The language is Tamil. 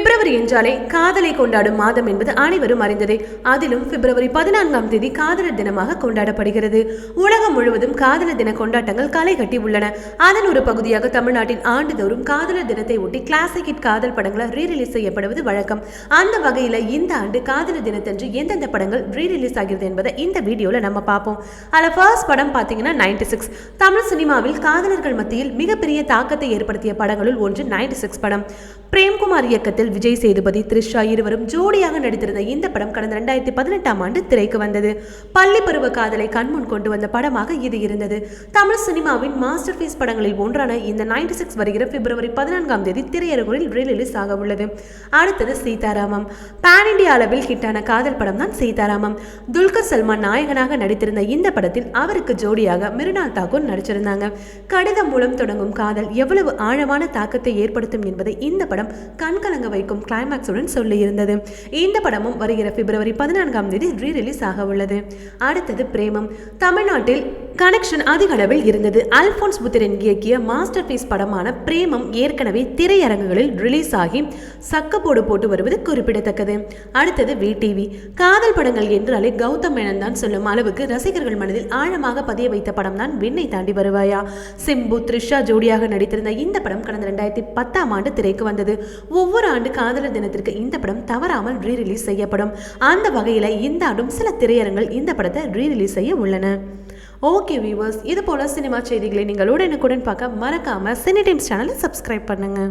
பிப்ரவரி என்றாலே காதலை கொண்டாடும் மாதம் என்பது அனைவரும் அறிந்ததே. அதிலும் பிப்ரவரி பதினான்காம் தேதி காதலர் தினமாக கொண்டாடப்படுகிறது. உலகம் முழுவதும் காதலர் தின கொண்டாட்டங்கள் களை கட்டி உள்ளன. அதன் ஒரு பகுதியாக தமிழ்நாட்டின் ஆண்டுதோறும் காதலர் தினத்தை ஒட்டி கிளாசிக் ஹிட் காதல் படங்களை ரீ ரிலீஸ் செய்யப்படுவது வழக்கம். அந்த வகையில் இந்த ஆண்டு காதலர் தினத்தன்று எந்தெந்த படங்கள் ரீ ரிலீஸ் ஆகிறது என்பதை இந்த வீடியோவில் நம்ம பார்ப்போம். அதில் ஃபர்ஸ்ட் படம் பார்த்தீங்கன்னா நைன்டி சிக்ஸ் தமிழ் சினிமாவில் காதலர்கள் மத்தியில் மிகப்பெரிய தாக்கத்தை ஏற்படுத்திய படங்களுள் ஒன்று நைன்டி சிக்ஸ் படம். பிரேம்குமார் இயக்கத்தில் விஜய் சேதுபதி த்ரிஷா இருவரும் ஜோடியாக நடித்திருந்த இந்த படம் கடந்த ரெண்டாயிரத்தி பதினெட்டாம் ஆண்டு திரைக்கு வந்தது. பள்ளி பருவ காதலை கண்முன் கொண்டு வந்த படமாக இது இருந்தது. தமிழ் சினிமாவின் மாஸ்டர் பீஸ் படங்களில் ஒன்றான இந்த நைன்டி சிக்ஸ் வருகிற பிப்ரவரி பதினான்காம் தேதி திரையரங்குகளில் ரிலீஸ் ஆக உள்ளது. அடுத்தது சீதாராமம். பேன் இண்டியா அளவில் ஹிட்டான காதல் படம் தான் சீதாராமம். துல்கர் சல்மான் நாயகனாக நடித்திருந்த இந்த படத்தில் அவருக்கு ஜோடியாக மிருனால் தாக்கூர் நடிச்சிருந்தாங்க. கடிதம் மூலம் தொடங்கும் காதல் எவ்வளவு ஆழமான தாக்கத்தை ஏற்படுத்தும் என்பதை இந்த படம் படம் கண்கலங்க வைக்கும் கிளைமேக்ஸுடன் சொல்லியிருந்தது. இந்த படமும் வருகிற பிப்ரவரி பதினான்காம் தேதி ரீ ரிலீஸ் ஆக உள்ளது. அடுத்தது பிரேமம். தமிழ்நாட்டில் கனெக்ஷன் அதிக அளவில் இருந்தது. அல்போன்ஸ் புத்திரன் இயக்கிய மாஸ்டர் பீஸ் படமான பிரேமம் ஏற்கனவே திரையரங்குகளில் ரிலீஸ் ஆகி சக்கப்போடு போட்டு வருவது குறிப்பிடத்தக்கது. அடுத்தது வி டிவி காதல் படங்கள் என்றாலே கௌதம் மேனன் தான் சொல்லும் அளவுக்கு ரசிகர்கள் மனதில் ஆழமாக பதிய வைத்த படம் தான் விண்ணை தாண்டி வருவாயா? சிம்பு த்ரிஷா ஜோடியாக நடித்திருந்த இந்த படம் கடந்த ரெண்டாயிரத்தி பத்தாம் ஆண்டு திரைக்கு வந்தது. ஒவ்வொரு ஆண்டு காதலர் தினத்திற்கு இந்த படம் தவறாமல் ரீ ரிலீஸ் செய்யப்படும். அந்த வகையில் இந்த ஆண்டும் சில திரையரங்கள் இந்த படத்தை ரீ ரிலீஸ் செய்ய உள்ளன. ஓகே வியூவர்ஸ் இது போல சினிமா செய்திகளை நீங்கள் உடனுக்குடன் பார்க்க மறக்காம சினி டைம்ஸ் சேனலை சப்ஸ்கிரைப் பண்ணுங்க.